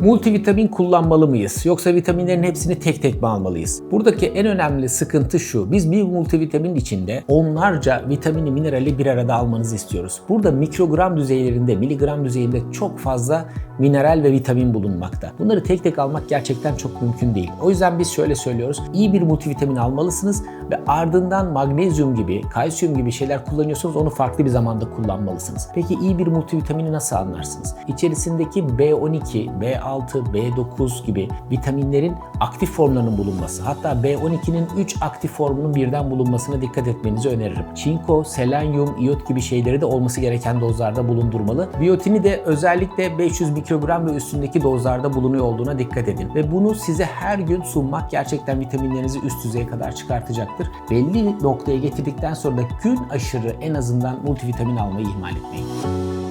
Multivitamin kullanmalı mıyız? Yoksa vitaminlerin hepsini tek tek mi almalıyız? Buradaki en önemli sıkıntı şu. Biz bir multivitamin içinde onlarca vitamini, minerali bir arada almanızı istiyoruz. Burada mikrogram düzeylerinde, miligram düzeyinde çok fazla mineral ve vitamin bulunmakta. Bunları tek tek almak gerçekten çok mümkün değil. O yüzden biz şöyle söylüyoruz. İyi bir multivitamin almalısınız ve ardından magnezyum gibi, kalsiyum gibi şeyler kullanıyorsanız onu farklı bir zamanda kullanmalısınız. Peki iyi bir multivitamini nasıl anlarsınız? İçerisindeki B12, B6, B9 gibi vitaminlerin aktif formlarının bulunması, hatta B12'nin 3 aktif formunun birden bulunmasına dikkat etmenizi öneririm. Çinko, selenyum, iyot gibi şeyleri de olması gereken dozlarda bulundurmalı. Biyotini de özellikle 500 mikrogram ve üstündeki dozlarda bulunuyor olduğuna dikkat edin. Ve bunu size her gün sunmak gerçekten vitaminlerinizi üst düzeye kadar çıkartacaktır. Belli noktaya getirdikten sonra da gün aşırı en azından multivitamin almayı ihmal etmeyin.